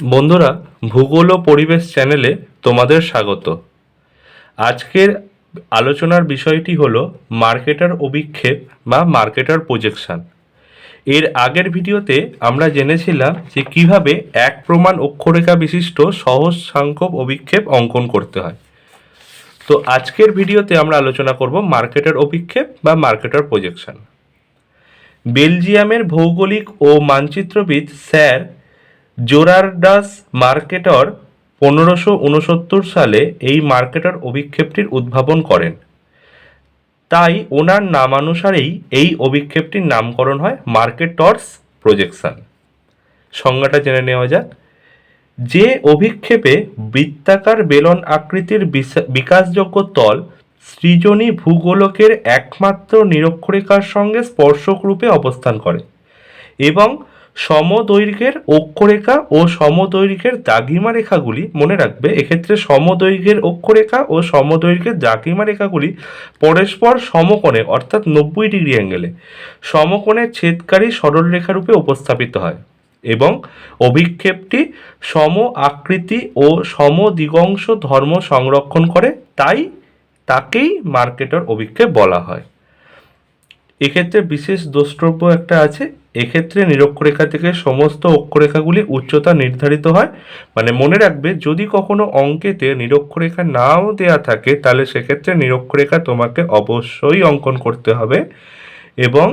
বন্ধুরা, ভূগোল ও পরিবেশ চ্যানেলে তোমাদের স্বাগত। আজকের আলোচনার বিষয়টি হল মার্কেটার অভিক্ষেপ বা মার্কেটার প্রজেকশন এর আগের ভিডিওতে আমরা জেনেছিলাম যে কীভাবে এক প্রমাণ অক্ষরেখা বিশিষ্ট সহজ সাংখ্যক অভিক্ষেপ অঙ্কন করতে হয়। তো আজকের ভিডিওতে আমরা আলোচনা করব মার্কেটার অভিক্ষেপ বা মার্কেটার প্রজেকশন বেলজিয়ামের ভৌগোলিক ও মানচিত্রবিদ স্যার জোরারডাস মার্কেটর পনেরোশো উনসত্তর সালে এই মার্কেটর অভিক্ষেপটির উদ্ভাবন করেন। তাই ওনার নামানুসারেই এই অভিক্ষেপটির নামকরণ হয় মার্কেটর্স প্রজেকশন। সংজ্ঞাটা জেনে নেওয়া যাক। যে অভিক্ষেপে বৃত্তাকার বেলন আকৃতির বিকাশযোগ্য তল সৃজনী ভূগোলকের একমাত্র নিরক্ষরেখার সঙ্গে স্পর্শক রূপে অবস্থান করে এবং সমদৈর্ঘ্যের অক্ষরেখা ও সমদৈর্ঘ্যের দাগিমা রেখাগুলি মনে রাখবে। এক্ষেত্রে সমদৈর্ঘ্যের অক্ষরেখা ও সমদৈর্ঘ্যের দাগিমা রেখাগুলি পরস্পর সমকোণে, অর্থাৎ নব্বই ডিগ্রি অ্যাঙ্গেলে সমকোণে ছেদকারী সরলরেখা রূপে উপস্থাপিত হয় এবং অভিক্ষেপটি সম আকৃতি ও সম দিগংশ ধর্ম সংরক্ষণ করে, তাই তাকেই মার্কেটর অভিক্ষেপ বলা হয়। এক্ষেত্রে বিশেষ দ্রষ্টব্য একটা আছে। এক্ষেত্রে নিরক্ষরেখা থেকে সমস্ত অক্ষরেখাগুলি উচ্চতা নির্ধারিত হয়। মানে মনে রাখবে, যদি কখনো অঙ্কেতে নিরক্ষরেখা নাও দেয়া থাকে, তাহলে সেক্ষেত্রে নিরক্ষরেখা তোমাকে অবশ্যই অঙ্কন করতে হবে এবং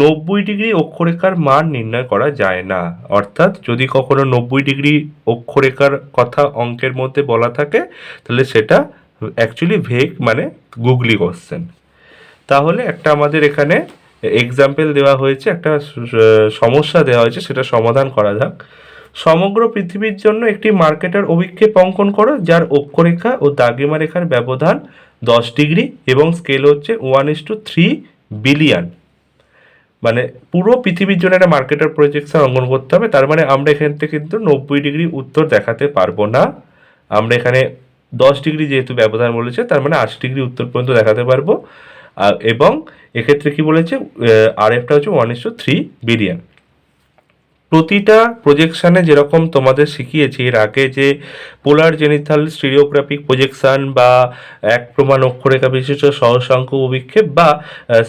নব্বই ডিগ্রি অক্ষরেখার মান নির্ণয় করা যায় না। অর্থাৎ যদি কখনো নব্বই ডিগ্রি অক্ষরেখার কথা অঙ্কের মধ্যে বলা থাকে, তাহলে সেটা অ্যাকচুয়ালি ভেগ মানে গুগলি কোশ্চেন তাহলে একটা আমাদের এখানে এক্সাম্পল দেওয়া হয়েছে, একটা সমস্যা দেওয়া হয়েছে, সেটা সমাধান করা যাক। সমগ্র পৃথিবীর জন্য একটি মার্কেটার অভিক্ষেপ অঙ্কন করো, যার অক্ষরেখা ও দাগিমা রেখার ব্যবধান দশ ডিগ্রি এবং স্কেল হচ্ছে one is to three billion মানে পুরো পৃথিবীর জন্য একটা মার্কেটার প্রজেকশন অঙ্কন করতে হবে, তার মানে আমরা এখান থেকে কিন্তু নব্বই ডিগ্রি উত্তর দেখাতে পারব না। আমরা এখানে দশ ডিগ্রি যেহেতু ব্যবধান বলেছে, তার মানে আশি ডিগ্রি উত্তর পর্যন্ত দেখাতে পারব। এবং এক্ষেত্রে কি বলেছে আর এফটা হচ্ছে ওয়ান থ্রি বিলিয়ন প্রতিটা প্রজেকশানে যেরকম তোমাদের শিখিয়েছি, এর আগে যে পোলার জেনিথাল স্টিরিওগ্রাফিক প্রজেকশান বা এক প্রমাণ অক্ষরেখা বিশিষ্ট সহসাঙ্ক অভিক্ষেপ বা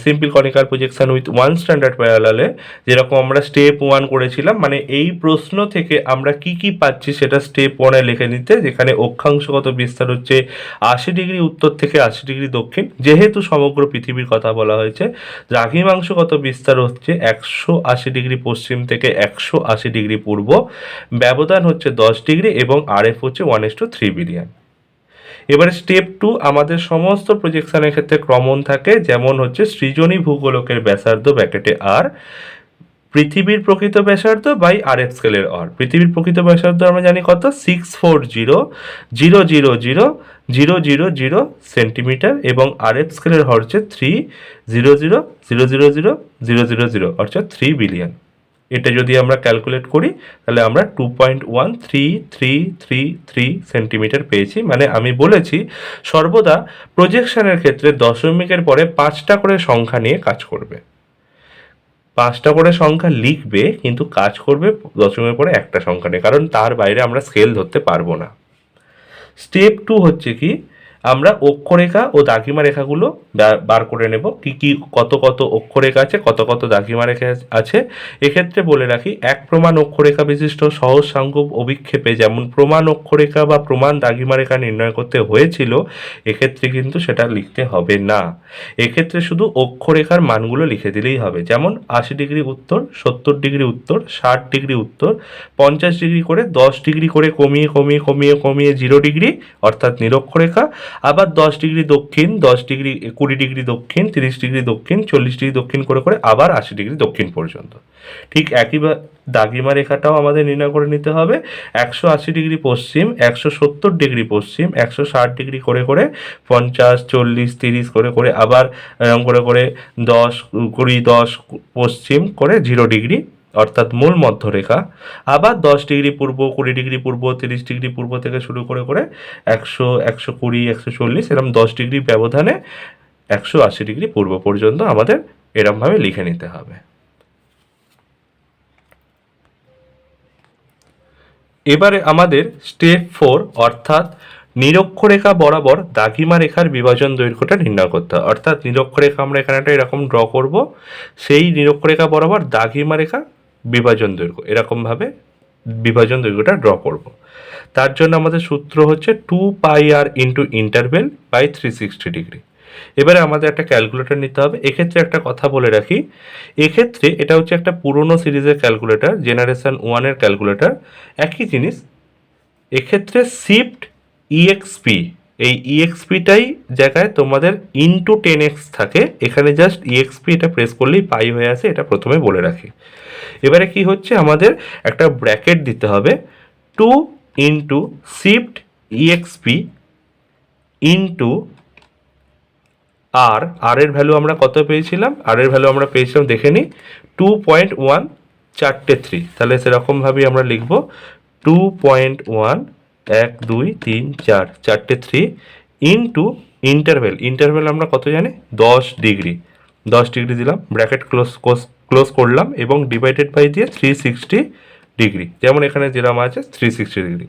simple conical projection with one standard প্যারালালে যেরকম আমরা স্টেপ ওয়ান করেছিলাম মানে এই প্রশ্ন থেকে আমরা কি কি পাচ্ছি সেটা স্টেপ ওয়ানে লিখে নিতে, যেখানে অক্ষাংশগত বিস্তার হচ্ছে আশি ডিগ্রি উত্তর থেকে আশি ডিগ্রি দক্ষিণ, যেহেতু সমগ্র পৃথিবীর কথা বলা হয়েছে, দ্রাঘিমাংশগত বিস্তার হচ্ছে একশো আশি ডিগ্রি পশ্চিম থেকে একশো আশি ডিগ্রি পূর্ব, ব্যবধান হচ্ছে দশ ডিগ্রি এবং আরএফ হচ্ছে one is to three billion এবারে স্টেপ টু আমাদের সমস্ত প্রজেকশনের ক্ষেত্রে ক্রমণ থাকে, যেমন হচ্ছে সৃজনী ভূগোলকের ব্যাসার্ধ ব্যাকেটে আর পৃথিবীর প্রকৃত ব্যাসার্ধ বাই আর এফ স্কেলের আর পৃথিবীর প্রকৃত ব্যাসার্ধ আমরা জানি কত? Six four zero zero zero zero zero zero zero centimetre এবং আর এফ স্কেলের হচ্ছে three zero zero zero zero zero zero zero zero অর্থাৎ থ্রি বিলিয়ন এটা যদি আমরা ক্যালকুলেট করি, তাহলে আমরা two point one three three three three centimetre পেয়েছি। মানে আমি বলেছি, সর্বদা প্রজেকশনের ক্ষেত্রে দশমিকের পরে পাঁচটা করে সংখ্যা নিয়ে কাজ করবে। পাঁচটা করে সংখ্যা লিখবে, কিন্তু কাজ করবে দশমিকের পরে একটা সংখ্যা নিয়ে, কারণ তার বাইরে আমরা স্কেল ধরতে পারব না। স্টেপ টু হচ্ছে কি? আমরা অক্ষরেখা ও দাগিমা রেখাগুলো বার করে নেব। কি কি কত কত অক্ষরেখা আছে, কত কত দাগিমা রেখা আছে। এক্ষেত্রে বলে রাখি, এক প্রমাণ অক্ষরেখা বিশিষ্ট সহজ সাংখ্য অভিক্ষেপে যেমন প্রমাণ অক্ষরেখা বা প্রমাণ দাগিমা রেখা নির্ণয় করতে হয়েছিল, এক্ষেত্রে কিন্তু সেটা লিখতে হবে না। এক্ষেত্রে শুধু অক্ষরেখার মানগুলো লিখে দিলেই হবে। যেমন আশি ডিগ্রি উত্তর, সত্তর ডিগ্রি উত্তর, ষাট ডিগ্রি উত্তর, পঞ্চাশ ডিগ্রি করে, দশ ডিগ্রি করে কমিয়ে কমিয়ে কমিয়ে কমিয়ে জিরো ডিগ্রি, অর্থাৎ নিরক্ষরেখা। আবার দশ ডিগ্রি দক্ষিণ, দশ ডিগ্রি, কুড়ি ডিগ্রি দক্ষিণ, তিরিশ ডিগ্রি দক্ষিণ, চল্লিশ ডিগ্রি দক্ষিণ করে করে আবার আশি ডিগ্রি দক্ষিণ পর্যন্ত। ঠিক একই দাগিমা রেখাটাও আমাদের নির্ণয় করে নিতে হবে। একশো আশি ডিগ্রি পশ্চিম, একশো সত্তর ডিগ্রি পশ্চিম, একশো ষাট ডিগ্রি করে করে পঞ্চাশ, চল্লিশ, তিরিশ করে করে আবার এরকম করে করে দশ, কুড়ি, দশ পশ্চিম করে জিরো ডিগ্রি অর্থাৎ মূল মধ্যরেখা, আবার দশ ডিগ্রি পূর্ব, কুড়ি ডিগ্রি পূর্ব, তিরিশ ডিগ্রি পূর্ব থেকে শুরু করে করে একশো একশো কুড়ি, একশো চল্লিশ এরকম দশ ডিগ্রি ব্যবধানে একশো আশি ডিগ্রি পূর্ব পর্যন্ত আমাদের এরমভাবে লিখে নিতে হবে। এবারে আমাদের স্টেপ ফোর অর্থাৎ নিরক্ষরেখা বরাবর দাগিমা রেখার বিভাজন দৈর্ঘ্যটা নির্ণয় করতে হয়। অর্থাৎ নিরক্ষরেখা আমরা এখানে একটা এরকম ড্র করব। সেই নিরক্ষরেখা বরাবর দাগিমা রেখা বিভাজন দৈর্ঘ্য। এরকমভাবে বিভাজন দৈর্ঘ্যটা ড্র করব। তার জন্য আমাদের সূত্র হচ্ছে two pi R into interval by three sixty degree এবারে আমাদের একটা ক্যালকুলেটর নিতে হবে। এক্ষেত্রে একটা কথা বলে রাখি, এক্ষেত্রে এটা হচ্ছে একটা পুরনো সিরিজের ক্যালকুলেটর জেনারেশান ওয়ানের ক্যালকুলেটর একই জিনিস, এক্ষেত্রে শিফট ইএক্সপি এই ইএক্সপিটাই জায়গায় তোমাদের ইনটু টেন এক্স থাকে। এখানে জাস্ট ইএক্সপি এটা প্রেস করলেই পাই হয়ে আসে এটা প্রথমে বলে রাখি। এবারে কি হচ্ছে? আমাদের একটা ব্র্যাকেট দিতে হবে। Two into shift EXP into R R এর ভ্যালু আমরা কত পেয়েছিলাম? আর এর ভ্যালু আমরা পেয়েছিলাম, দেখে নিই টু পয়েন্ট ওয়ান চারটে থ্রি তাহলে সেরকমভাবেই আমরা লিখব। টু পয়েন্ট ওয়ান এক, দুই, তিন, চার, চারটে থ্রি ইনটু ইন্টারভেল ইন্টারভেল আমরা কত জানি? দশ ডিগ্রি। দশ ডিগ্রি দিলাম ব্র্যাকেট ক্লোজ ক্লোজ করলাম এবং ডিভাইডেড বাই দিয়ে থ্রি সিক্সটি ডিগ্রি। যেমন এখানে যেরকম আছে three sixty degree.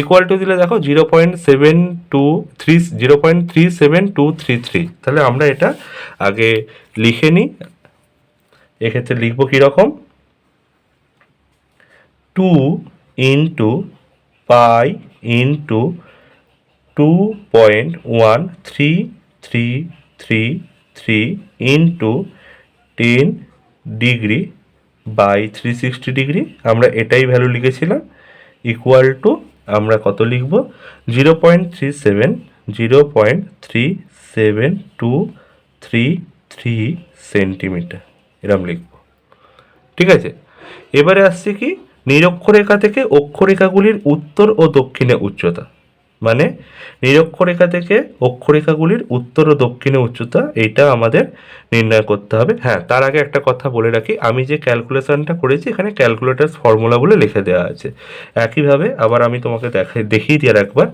Equal to দিলে দেখো zero point seven two three zero point three seven two three three তাহলে আমরা এটা আগে লিখে নিই। এক্ষেত্রে লিখব কীরকম? Two into pi into two point one three three three three into ten degree by three sixty degree আমরা এটাই ভ্যালু লিখেছিলাম ইকুয়াল টু আমরা কত লিখব? Zero point three seven zero point three seven two three three centimetre এরম লিখব। ঠিক আছে? এবারে আসছে কি? নিরক্ষরেখা থেকে অক্ষরেখাগুলির উত্তর ও দক্ষিণে উচ্চতা। মানে নিরক্ষরেখা থেকে অক্ষরেখাগুলির উত্তর ও দক্ষিণে উচ্চতা, এইটা আমাদের নির্ণয় করতে হবে। হ্যাঁ তার আগে একটা কথা বলে রাখি। আমি যে ক্যালকুলেশনটা করেছি, এখানে ক্যালকুলেটার ফর্মুলাগুলো লিখে দেওয়া আছে। একইভাবে আবার আমি তোমাকে দেখাই, দেখিয়ে দিয়ে একবার।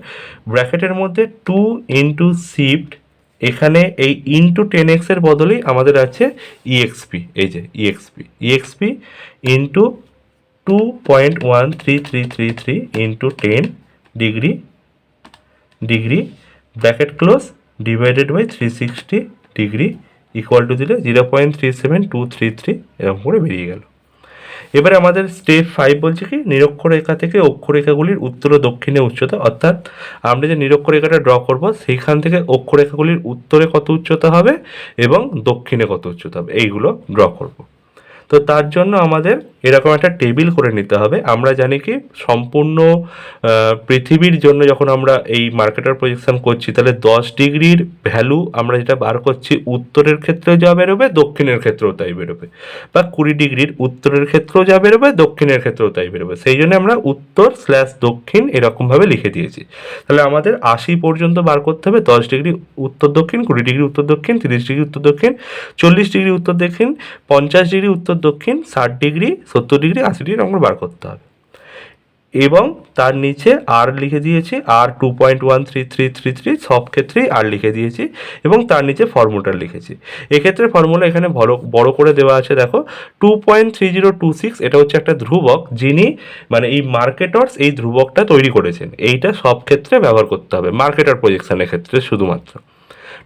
ব্র্যাকেটের মধ্যে টু ইন্টু শিফট, এখানে এই ইন্টু টেন এক্সের বদলেই আমাদের আছে ইএক্সপি এই যে EXP EXP into two point one three three three three into ten degree degree bracket close divided by three sixty degree to দিলে zero point three seven two three three এরকম করে বেরিয়ে গেল। এবারে আমাদের স্টেপ ফাইভ বলছে কি, নিরক্ষরেখা থেকে অক্ষরেখাগুলির উত্তর ও দক্ষিণে উচ্চতা, অর্থাৎ আমরা যে নিরক্ষরেখাটা ড্র করব, সেইখান থেকে অক্ষরেখাগুলির উত্তরে কত উচ্চতা হবে এবং দক্ষিণে কত উচ্চতা হবে, এইগুলো ড্র করব। তো তার জন্য আমাদের এরকম একটা টেবিল করে নিতে হবে। আমরা জানি কি, সম্পূর্ণ পৃথিবীর জন্য যখন আমরা এই মার্কেটার প্রজেকশন করছি, তাহলে দশ ডিগ্রির ভ্যালু আমরা যেটা বার করছি, উত্তরের ক্ষেত্রেও যা বেরোবে, দক্ষিণের ক্ষেত্রেও তাই বেরোবে। বা কুড়ি ডিগ্রির উত্তরের ক্ষেত্রেও যা বেরোবে, দক্ষিণের ক্ষেত্রেও তাই বেরোবে। সেই জন্য আমরা উত্তর স্ল্যাশ দক্ষিণ এরকমভাবে লিখে দিয়েছি। তাহলে আমাদের আশি পর্যন্ত বার করতে হবে, দশ ডিগ্রি উত্তর দক্ষিণ, কুড়ি ডিগ্রি উত্তর দক্ষিণ, তিরিশ ডিগ্রি উত্তর দক্ষিণ, চল্লিশ ডিগ্রি উত্তর দক্ষিণ, পঞ্চাশ ডিগ্রি উত্তর দক্ষিণ, ষাট ডিগ্রি সত্তর ডিগ্রি, আশি ডিগ্রি আমরা বার করতে হবে। এবং তার নিচে আর লিখে দিয়েছি আর two point one three three three three সব ক্ষেত্রেই আর লিখে দিয়েছি এবং তার নিচে ফর্মুলাটা লিখেছি। এক্ষেত্রে ফর্মুলা এখানে বড় বড় করে দেওয়া আছে, দেখো। Two point three zero two six এটা হচ্ছে একটা ধ্রুবক, যিনি মানে এই মার্কেটার্স এই ধ্রুবকটা তৈরি করেছেন। এইটা সব ক্ষেত্রে ব্যবহার করতে হবে মার্কেটার প্রজেকশনের ক্ষেত্রে শুধুমাত্র।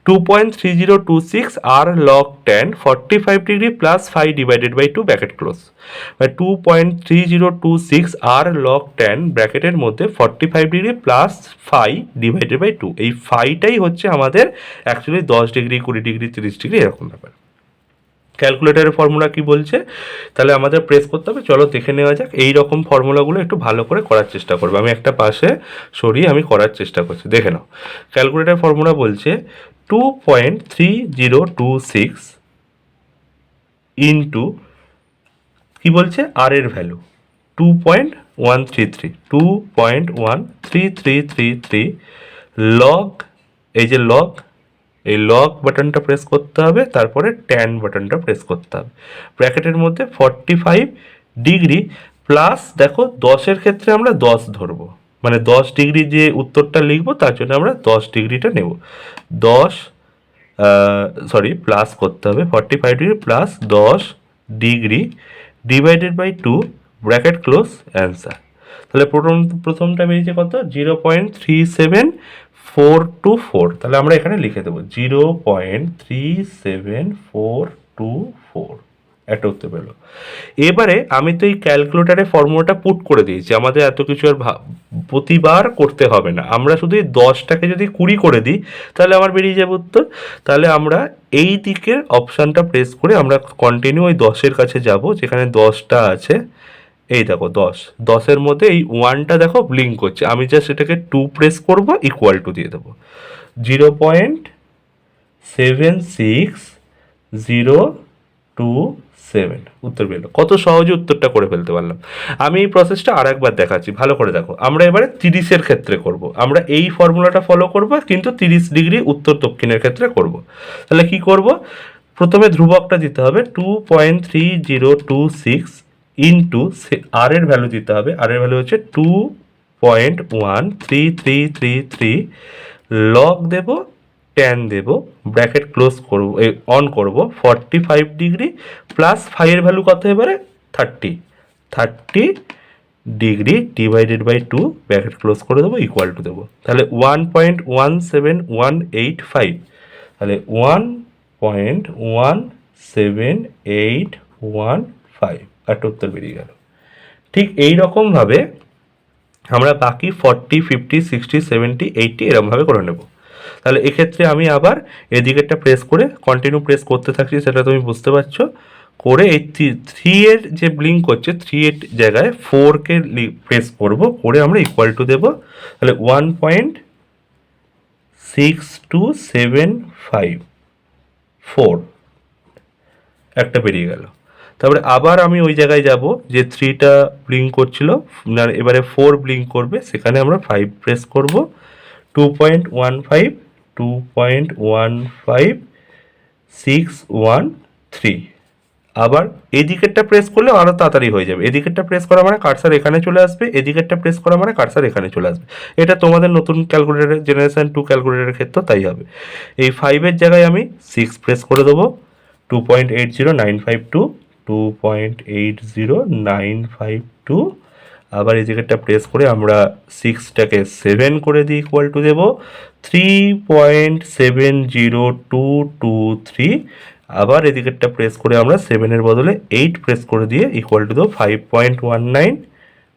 Two point three zero two six R log ten forty five degree plus five divided by two bracket close মানে two point three zero two six R log ten ব্র্যাকেটের মধ্যে forty five degree plus five divided by two এই ফাইটাই হচ্ছে আমাদের actually দশ degree কুড়ি degree তিরিশ ডিগ্রি এরকম ব্যাপার। ক্যালকুলেটারের ফর্মুলা কি বলছে? তাহলে আমাদের প্রেস করতে হবে। চলো দেখে নেওয়া যাক। এই রকম ফর্মুলাগুলো একটু ভালো করে করার চেষ্টা করব। আমি একটা পাশে সরিয়ে আমি করার চেষ্টা করছি। দেখে নাও। ক্যালকুলেটার ফর্মুলা বলছে two point three zero two six into কী বলছে? আর এর value two point one three three two point one three three three three log এই যে লগ এই লক বাটনটা প্রেস করতে হবে, তারপরে ট্যান বাটনটা প্রেস করতে হবে। ব্র্যাকেটের মধ্যে ফর্টি ফাইভ ডিগ্রি প্লাস দেখো দশের ক্ষেত্রে আমরা দশ ধরবো। মানে দশ ডিগ্রি যে উত্তরটা লিখব, তার জন্য আমরা দশ ডিগ্রিটা নেব। দশ সরি প্লাস করতে হবে। ফর্টি ফাইভ ডিগ্রি প্লাস দশ degree divided by two bracket close answer তাহলে প্রথম, প্রথমটা বেরিয়েছে কত? Zero point three seven four two four, তাহলে আমরা এখানে লিখে দেবো zero point three seven four two four. একটা উত্তর পেল। এবারে আমি তো এই ক্যালকুলেটারে ফর্মুলাটা পুট করে দিয়েছি, আমাদের এত কিছু আর প্রতিবার করতে হবে না। আমরা শুধু এই দশটাকে যদি কুড়ি করে দিই, তাহলে আমার বেরিয়ে যাবে উত্তর। তাহলে আমরা এই দিকের অপশানটা প্রেস করে আমরা কন্টিনিউ ওই দশের কাছে যাব, যেখানে দশটা আছে। এই দেখো দশ। দশের মধ্যে এই ওয়ানটা দেখো ব্লিঙ্ক করছে। আমি জাস্ট এটাকে টু প্রেস করব ইকুয়াল টু দিয়ে দেবো। Zero point seven six zero two seven উত্তর পেল কত সহজে উত্তরটা করে ফেলতে পারলাম। আমি এই প্রসেসটা আর একবার দেখাচ্ছি। ভালো করে দেখো। আমরা এবারে তিরিশের ক্ষেত্রে করব। আমরা এই ফর্মুলাটা ফলো করব, কিন্তু তিরিশ ডিগ্রি উত্তর দক্ষিণের ক্ষেত্রে করব। তাহলে কি করব? প্রথমে ধ্রুবকটা দিতে হবে। Two point three zero two six into R এর ভ্যালু দিতে হবে। আর এর ভ্যালু হচ্ছে two point one three three three three log দেবো ট্যান দেবো ব্র্যাকেট ক্লোজ করব অন করব ফর্টি ফাইভ ডিগ্রি প্লাস ফাইভের ভ্যালু কত এবারে? Thirty thirty degree divided by two bracket close করে দেবো ইকুয়াল টু দেবো। তাহলে one point one seven one eight five তাহলে one point one seven eight one five একটা উত্তর বেরিয়ে গেল। ঠিক এই রকমভাবে আমরা বাকি forty fifty sixty seventy eighty এরমভাবে করে নেব। তাহলে এক্ষেত্রে আমি আবার এদিকেরটা প্রেস করে কন্টিনিউ প্রেস করতে থাকছি, সেটা তুমি বুঝতে পারছ। করে এই থ্রি এর যে ব্লিঙ্ক করছে থ্রি এর জায়গায় ফোরকে প্রেস করব, করে আমরা ইকুয়াল টু দেবো। তাহলে one point six two seven five four একটা বেরিয়ে গেল। তারপরে আবার আমি ওই জায়গায় যাব যে থ্রিটা ব্লিঙ্ক করছিল না এবারে ফোর ব্লিঙ্ক করবে, সেখানে আমরা ফাইভ প্রেস করব। Two point one five, two point one five, six one three. আবার এদিকেরটা প্রেস করলে আরও তাড়াতাড়ি হয়ে যাবে। এদিকেরটা প্রেস করা মানে কার্সার এখানে চলে আসবে, এদিকেরটা প্রেস করা মানে কার্সার এখানে চলে আসবে। এটা তোমাদের নতুন ক্যালকুলেটার, জেনারেশান টু ক্যালকুলেটারের ক্ষেত্রে তাই হবে। এই ফাইভের জায়গায় আমি সিক্স প্রেস করে দেবো, two point eight zero nine five two. Two point eight zero nine five two আবার এই জায়গাটা প্রেস করে আমরা সিক্সটাকে সেভেন করে দিই ইকুয়াল টু দেবো। Three point seven zero two two three আবার এদিকেরটা প্রেস করে আমরা সেভেনের বদলে এইট প্রেস করে দিয়ে ইকুয়াল টু দেবো five point one nine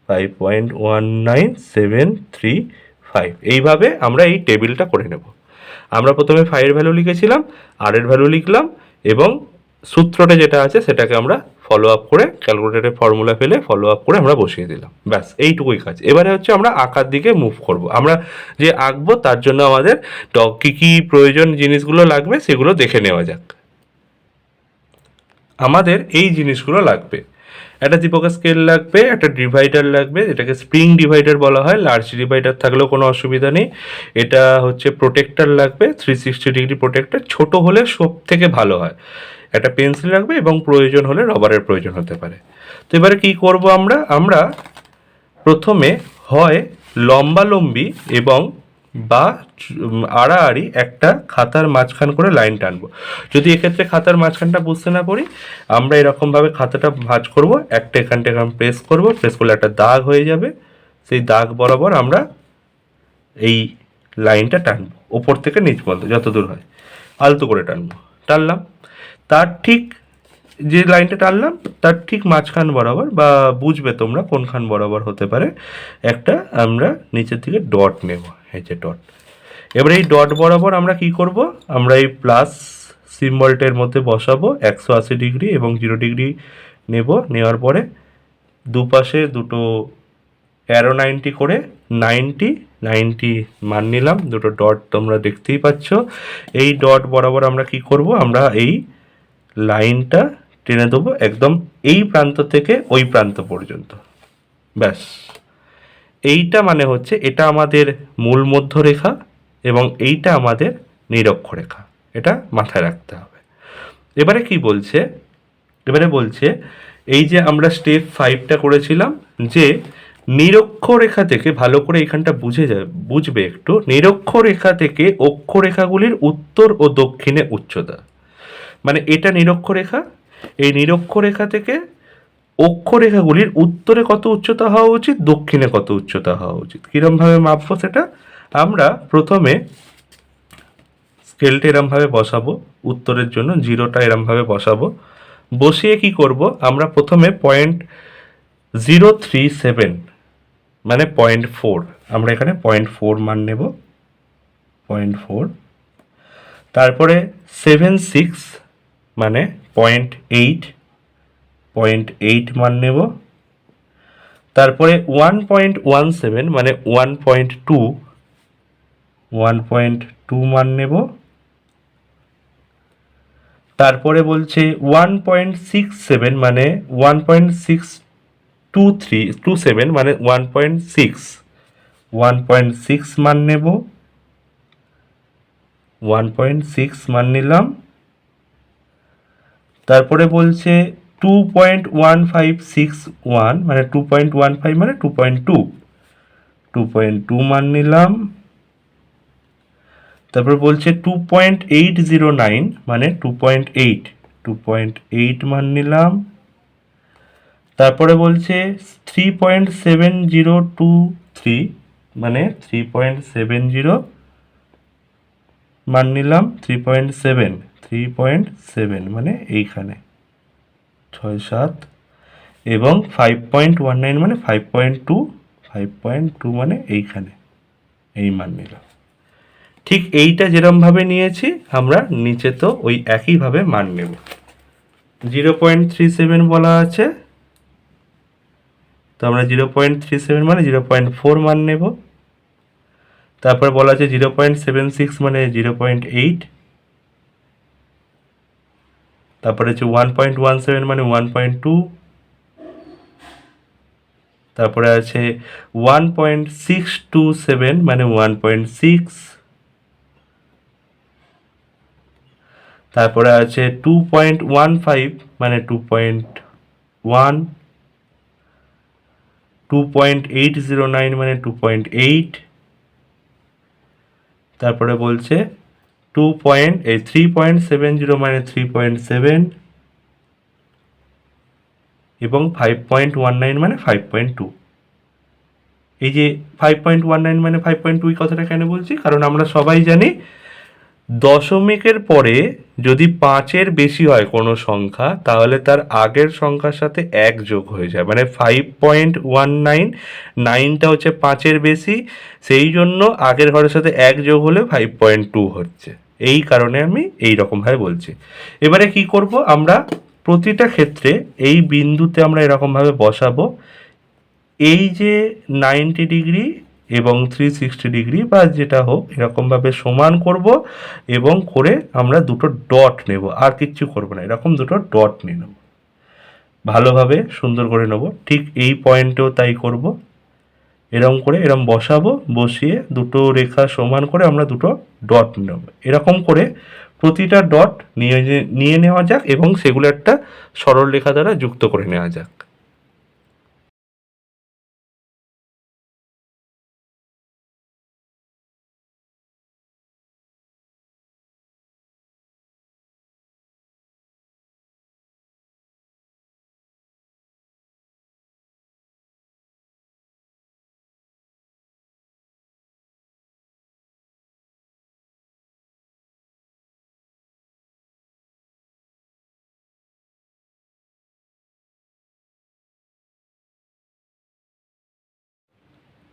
five point one nine seven three five এইভাবে আমরা এই টেবিলটা করে নেব। আমরা প্রথমে ফাইভের ভ্যালু লিখেছিলাম আর এর ভ্যালু লিখলাম এবং সূত্রটা যেটা আছে সেটাকে আমরা ফলো আপ করে ক্যালকুলেটারে ফর্মুলা ফেলে ফলো আপ করে আমরা বসিয়ে দিলাম। ব্যাস, এইটুকুই কাজ। এবারে হচ্ছে আমরা আঁকার দিকে মুভ করব। আমরা যে আঁকবো তার জন্য আমাদের কী কী প্রয়োজন জিনিসগুলো লাগবে সেগুলো দেখে নেওয়া যাক। আমাদের এই জিনিসগুলো লাগবে। একটা দীপকের স্কেল লাগবে, একটা ডিভাইডার লাগবে এটাকে স্প্রিং ডিভাইডার বলা হয়। লার্জ ডিভাইডার থাকলেও কোনো অসুবিধা নেই। এটা হচ্ছে প্রোটেক্টর লাগবে থ্রি সিক্সটি ডিগ্রি প্রোটেক্টর ছোট হলে সব থেকে ভালো হয়। একটা পেন্সিল লাগবে এবং প্রয়োজন হলে রবারের প্রয়োজন হতে পারে। তো এবারে কি করব আমরা? আমরা প্রথমে হয় লম্বালম্বি এবং বা আড়াআড়ি একটা খাতার মাঝখান করে লাইন টানবো। যদি এক্ষেত্রে খাতার মাঝখানটা বুঝতে না পারি, আমরা এরকমভাবে খাতাটা ভাঁজ করব, একটা এখানটা এখান প্রেস করব, প্রেস করলে একটা দাগ হয়ে যাবে। সেই দাগ বরাবর আমরা এই লাইনটা টানবো, ওপর থেকে নিচ পর্যন্ত যত দূর হয়। আলতো করে টানবো। টানলাম। তার ঠিক যে লাইনটা টানলাম, তার ঠিক মাঝখান বরাবর বা বুঝবে তোমরা কোনখান বরাবর হতে পারে, একটা আমরা নিচের দিকে ডট নেব, এই যে ডট। এবার এই ডট বরাবর আমরা কি করব? আমরা এই প্লাস সিম্বলটার মধ্যে বসাবো, একশো আশি ডিগ্রি এবং জিরো ডিগ্রি নেব, নেওয়ার পরে দুপাশে দুটো অ্যারো নাইনটি করে নাইনটি নাইনটি মান নিলাম। দুটো ডট তোমরা দেখতেই পাচ্ছ। এই ডট বরাবর আমরা কি করব? আমরা এই লাইনটা টেনে দেবো একদম এই প্রান্ত থেকে ওই প্রান্ত পর্যন্ত। ব্যাস। এইটা মানে হচ্ছে এটা আমাদের মূল মধ্যরেখা এবং এইটা আমাদের নিরক্ষরেখা। এটা মাথায় রাখতে হবে। এবারে কি বলছে? এবারে বলছে, এই যে আমরা স্টেপ ফাইভটা করেছিলাম যে নিরক্ষরেখা থেকে ভালো করে এখানটা বুঝে যাবে বুঝবে একটু, নিরক্ষরেখা থেকে অক্ষরেখাগুলির উত্তর ও দক্ষিণে উচ্চতা। মানে এটা নিরক্ষরেখা, এই নিরক্ষরেখা থেকে অক্ষরেখাগুলির উত্তরে কত উচ্চতা হওয়া উচিত, দক্ষিণে কত উচ্চতা হওয়া উচিত। কীরমভাবে মাপবো সেটা? আমরা প্রথমে স্কেলটা এরমভাবে বসাবো, উত্তরের জন্য জিরোটা এরমভাবে বসাবো। বসিয়ে কি করব? আমরা প্রথমে পয়েন্ট জিরো থ্রি সেভেন মানে পয়েন্ট ফোর আমরা এখানে পয়েন্ট ফোর মান নেব। পয়েন্ট ফোর তারপরে সেভেন সিক্স মানে পয়েন্ট এইট পয়েন্ট এইট মান নেব। তারপরে ওয়ান পয়েন্ট ওয়ান সেভেন মানে one point two one point two মান নেব। তারপরে বলছে ওয়ান পয়েন্ট সিক্স সেভেন মানে one point six two three two seven মানে one point six one point six মান নেব। ওয়ান পয়েন্ট সিক্স মান নিলাম। তারপরে বলছে two point one five six one মানে টু পয়েন্ট ওয়ান ফাইভ মানে two point two two point two মান নিলাম। তারপর বলছে two point eight zero nine মানে two point eight two point eight মান নিলাম। তারপরে বলছে three point seven zero two three মানে থ্রি পয়েন্ট সেভেন জিরো মান নিলাম three point seven three point seven মানে এইখানে, ছয় সাত, এবং ফাইভ পয়েন্ট ওয়ান নাইন মানে five point two five point two মানে এইখানে, এই মান নিলাম। ঠিক এইটা যেরমভাবে নিয়েছি, আমরা নিচে তো ওই একইভাবে মান নেব। জিরো পয়েন্ট থ্রি সেভেন বলা আছে তো আমরা জিরো পয়েন্ট থ্রি সেভেন মানে জিরো পয়েন্ট ফোর মান নেব। তারপরে বলা আছে জিরো পয়েন্ট সেভেন সিক্স মানে জিরো পয়েন্ট এইট তারপরে হচ্ছে ওয়ান পয়েন্ট ওয়ান সেভেন মানে ওয়ান পয়েন্ট টু তারপরে আছে one point six two seven মানে ওয়ান পয়েন্ট সিক্স তারপরে আছে টু পয়েন্ট ওয়ান ফাইভ মানে two point one two point eight zero nine মানে টু পয়েন্ট এইট তারপরে বলছে টু পয়েন্ট এই থ্রি পয়েন্ট সেভেন জিরো মানে থ্রি পয়েন্ট সেভেন এবং ফাইভ পয়েন্ট ওয়ান নাইন মানে ফাইভ পয়েন্ট টু এই যে ফাইভ পয়েন্ট ওয়ান নাইন মানে ফাইভ পয়েন্ট টু কথাটা কেন বলছি? কারণ আমরা সবাই জানি দশমিকের পরে যদি পাঁচের বেশি হয় কোনো সংখ্যা, তাহলে তার আগের সংখ্যার সাথে এক যোগ হয়ে যায়। মানে ফাইভ পয়েন্ট ওয়ান নাইন নাইনটা হচ্ছে পাঁচের বেশি, সেই জন্য আগের ঘরের সাথে এক যোগ হলে ফাইভ পয়েন্ট টু হচ্ছে। এই কারণে আমি এই রকমভাবে বলছি। এবারে কি করব? আমরা প্রতিটা ক্ষেত্রে এই বিন্দুতে আমরা এরকমভাবে বসাবো। এই যে নাইনটি ডিগ্রি এবং থ্রি সিক্সটি ডিগ্রি বা যেটা হোক, এরকমভাবে সমান করব এবং করে আমরা দুটো ডট নেব। আর কিচ্ছু করব না, এরকম দুটো ডট নিয়ে নেব। ভালোভাবে সুন্দর করে নেব। ঠিক এই পয়েন্টেও তাই করব। এরকম করে এরকম বসাবো, বসিয়ে দুটো রেখা সমান করে আমরা দুটো ডট নেব। এরকম করে প্রতিটা ডট নিয়ে নিয়ে নেওয়া যাক এবং সেগুলো একটা সরল রেখা দ্বারা যুক্ত করে নেওয়া যাক।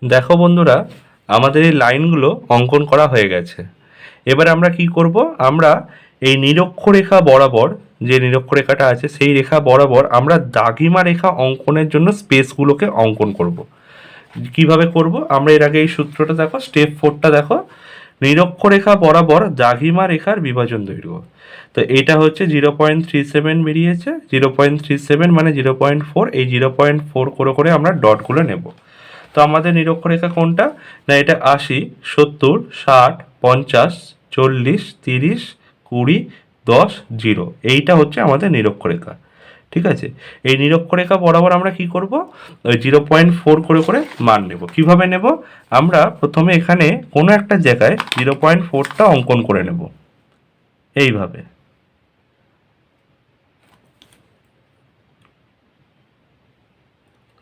দেখো বন্ধুরা, আমাদের এই লাইনগুলো অঙ্কন করা হয়ে গেছে। এবার আমরা কি করব? আমরা এই নিরক্ষরেখা বরাবর, যে নিরক্ষরেখাটা আছে, সেই রেখা বরাবর আমরা দাগিমা রেখা অঙ্কনের জন্য স্পেসগুলোকে অঙ্কন করব। কীভাবে করব? আমরা এর আগে এই সূত্রটা দেখো, স্টেপ ফোরটা দেখো। নিরক্ষরেখা বরাবর দাগিমা রেখার বিভাজন দৈর্ঘ্য। তো এটা হচ্ছে জিরো পয়েন্ট থ্রি সেভেন বেরিয়েছে। জিরো পয়েন্ট থ্রি সেভেন মানে জিরো পয়েন্ট ফোর। এই জিরো পয়েন্ট ফোর করে করে আমরা ডটগুলো নেব। তো আমাদের নিরক্ষরেখা কোনটা? না, এটা আশি, সত্তর, ষাট, পঞ্চাশ, চল্লিশ, তিরিশ, কুড়ি, দশ, জিরো। এইটা হচ্ছে আমাদের নিরক্ষরেখা। ঠিক আছে? এই নিরক্ষরেখা বরাবর আমরা কি করব? ওই জিরো পয়েন্ট ফোর করে করে মান নেব। কীভাবে নেব? আমরা প্রথমে এখানে কোনো একটা জায়গায় জিরো পয়েন্ট ফোরটা অঙ্কন করে নেব। এইভাবে।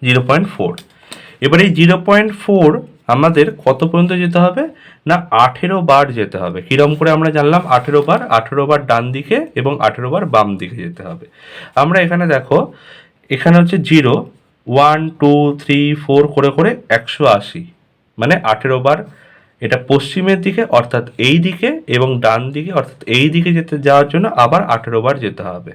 Zero point four. এবার এই জিরো পয়েন্ট ফোর আমাদের কত পর্যন্ত যেতে হবে? না, আঠেরো বার যেতে হবে। কিরম করে আমরা জানলাম? আঠেরো বার আঠেরো বার ডান দিকে এবং আঠেরো বার বাম দিকে যেতে হবে। আমরা এখানে দেখো, এখানে হচ্ছে zero, one, two, three, four, করে করে একশো আশি। মানে আঠেরো বার এটা পশ্চিমের দিকে, অর্থাৎ এই দিকে এবং ডান দিকে, অর্থাৎ এই দিকে যেতে যাওয়ার জন্য আবার আঠেরো বার যেতে হবে।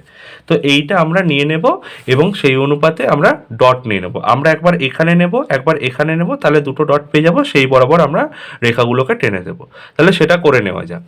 তো এইটা আমরা নিয়ে নেব এবং সেই অনুপাতে আমরা ডট নিয়ে নেব। আমরা একবার এখানে নেব, একবার এখানে নেব, তাহলে দুটো ডট পেয়ে যাব, সেই বরাবর আমরা রেখাগুলোকে টেনে দেব। তাহলে সেটা করে নেওয়া যাক।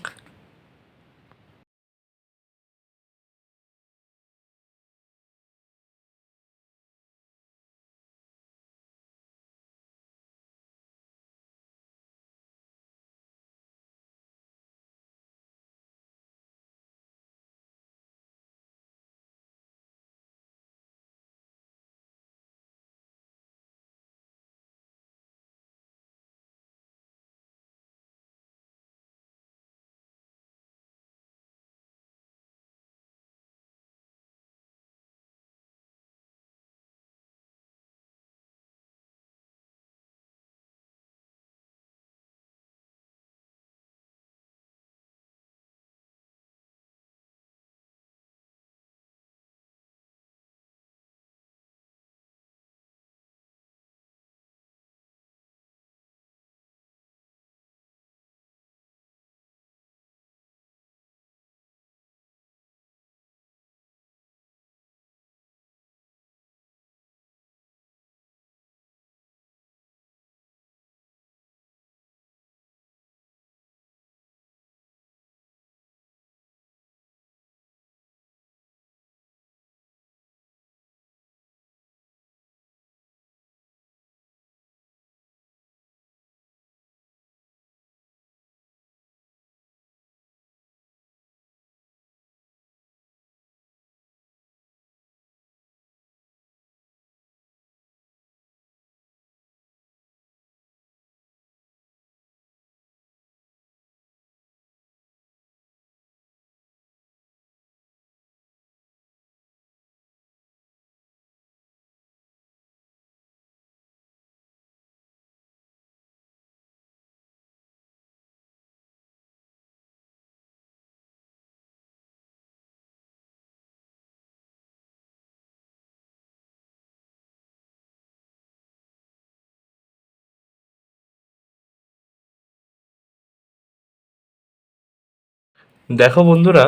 দেখো বন্ধুরা,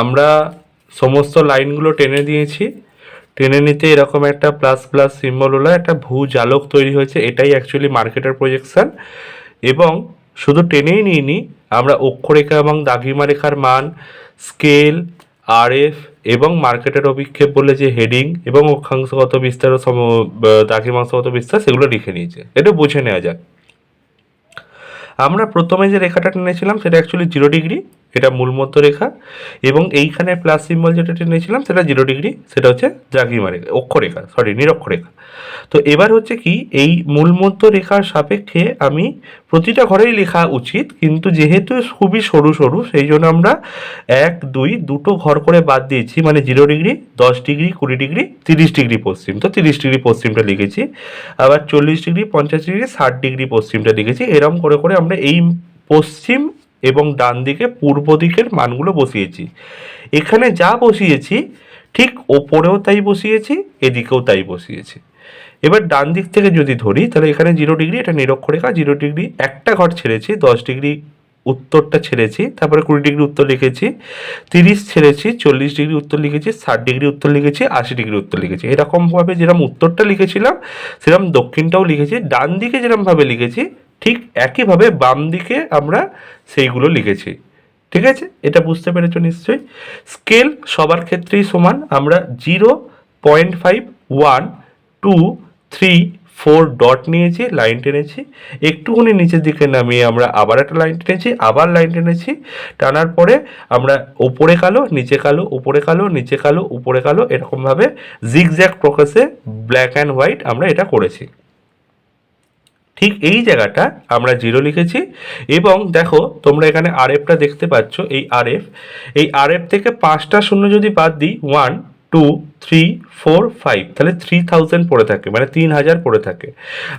আমরা সমস্ত লাইনগুলো টেনে দিয়েছি। টেনে নিতে এরকম একটা প্লাস প্লাস সিম্বল হলো, একটা ভূ জালক তৈরি হয়েছে। এটাই অ্যাকচুয়ালি মার্কেটের প্রজেকশন এবং শুধু টেনেই নিইনি, আমরা অক্ষরেখা এবং দাগিমা রেখার মান স্কেল আরএফ এবং মার্কেটের অভিক্ষেপ বলে যে হেডিং এবং অক্ষাংশগত বিস্তার ও সম দাগিমাংশগত বিস্তার, সেগুলো লিখে নিয়েছে। এটা বুঝে নেওয়া যাক। আমরা প্রথমে যে রেখাটা টেনেছিলাম, সেটা অ্যাকচুয়ালি জিরো ডিগ্রি এটা মূলমধ্য রেখা এবং এইখানে প্লাস সিম্বল যেটা টেনেছিলাম সেটা জিরো ডিগ্রি সেটা হচ্ছে জাগিমা রেখা অক্ষরেখা সরি নিরক্ষরেখা। তো এবার হচ্ছে কি, এই মূলমধ্য রেখার সাপেক্ষে আমি প্রতিটা ঘরেই লেখা উচিত, কিন্তু যেহেতু খুবই সরু সরু, সেই জন্য আমরা এক, দুই, দুটো ঘর করে বাদ দিয়েছি মানে জিরো ডিগ্রি দশ ডিগ্রি কুড়ি ডিগ্রি তিরিশ ডিগ্রি পশ্চিম। তো তিরিশ ডিগ্রি পশ্চিমটা লিখেছি, আবার চল্লিশ ডিগ্রি পঞ্চাশ ডিগ্রি ষাট ডিগ্রি পশ্চিমটা লিখেছি। এরম করে করে আমরা এই পশ্চিম এবং ডান দিকে পূর্ব দিকের মানগুলো বসিয়েছি। এখানে যা বসিয়েছি, ঠিক ওপরেও তাই বসিয়েছি, এদিকেও তাই বসিয়েছি। এবার ডান দিক থেকে যদি ধরি, তাহলে এখানে জিরো ডিগ্রি এটা নিরক্ষরেখা জিরো ডিগ্রি একটা ঘর ছেড়েছি, দশ ডিগ্রি উত্তরটা ছেড়েছি, তারপরে কুড়ি ডিগ্রি উত্তর লিখেছি, তিরিশ ছেড়েছি, চল্লিশ ডিগ্রি উত্তর লিখেছি, ষাট ডিগ্রি উত্তর লিখেছি, আশি ডিগ্রি উত্তর লিখেছি। এরকমভাবে যেরকম উত্তরটা লিখেছিলাম সেরকম দক্ষিণটাও লিখেছি, ডান দিকে যেরকমভাবে লিখেছি ঠিক একইভাবে বাম দিকে আমরা সেইগুলো লিখেছি। ঠিক আছে? এটা বুঝতে পেরেছ নিশ্চয়ই? স্কেল সবার ক্ষেত্রেই সমান। আমরা zero point five one two three four dot নিয়েছি লাইন টেনেছি। একটুখানি নিচের দিকে নামিয়ে আমরা আবার একটা লাইন টেনেছি, আবার লাইন টেনেছি। টানার পরে আমরা ওপরে কালো, নিচে কালো, উপরে কালো, নিচে কালো, উপরে কালো, এরকমভাবে জিগজ্যাক প্রকাশে ব্ল্যাক অ্যান্ড হোয়াইট আমরা এটা করেছি। ঠিক এই জায়গাটা আমরা জিরো লিখেছি এবং দেখো তোমরা এখানে আর এফটা দেখতে পাচ্ছ, এই আরএফ এই আরএফ থেকে পাঁচটা শূন্য যদি বাদ দিই one two three four five তাহলে থ্রি থাউজেন্ড পড়ে থাকে মানে তিন হাজার পড়ে থাকে।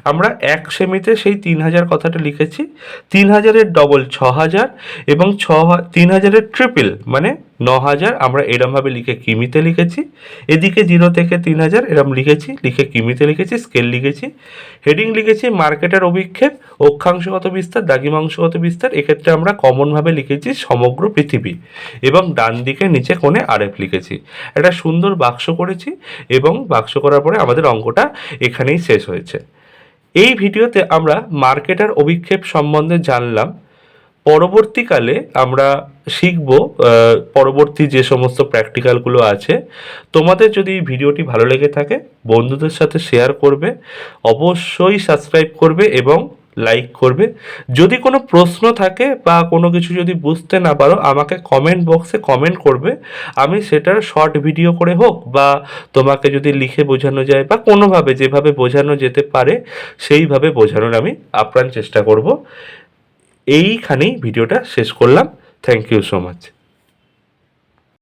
আমরা এক সেমিতে সেই তিন হাজার কথাটা লিখেছি তিন হাজারের ডবল ছ হাজার এবং ছ তিন হাজারের ট্রিপল মানে ন হাজার আমরা এরমভাবে লিখে কিমিতে লিখেছি। এদিকে জিরো থেকে তিন হাজার এরম লিখেছি, লিখে কিমিতে লিখেছি স্কেল লিখেছি। হেডিং লিখেছি, মার্কেটের অভিক্ষেপ, অক্ষাংশগত বিস্তার, দ্রাঘিমাংশগত বিস্তার, এক্ষেত্রে আমরা কমনভাবে লিখেছি সমগ্র পৃথিবী এবং ডান দিকে নিচে কোণে আরএফ লিখেছি। একটা সুন্দর বাক্স করেছি এবং বাক্স করার পরে আমাদের অঙ্কটা এখানেই শেষ হয়েছে। এই ভিডিওতে আমরা মার্কেটার অভিক্ষেপ সম্বন্ধে জানলাম। পরবর্তীকালে আমরা শিখব পরবর্তী যে সমস্ত প্র্যাকটিক্যালগুলো আছে। তোমাদের যদি ভিডিওটি ভালো লেগে থাকে, বন্ধুদের সাথে শেয়ার করবে, অবশ্যই সাবস্ক্রাইব করবে এবং লাইক করবে। যদি কোনো প্রশ্ন থাকে বা কোনো কিছু যদি বুঝতে না পারো, আমাকে কমেন্ট বক্সে কমেন্ট করবে। আমি সেটার শর্ট ভিডিও করে হোক বা তোমাকে যদি লিখে বোঝানো যায় বা কোনোভাবে যেভাবে বোঝানো যেতে পারে, সেইভাবে বোঝানোর আমি আপ্রাণ চেষ্টা করব। এইখানেই ভিডিওটা শেষ করলাম। Thank you so much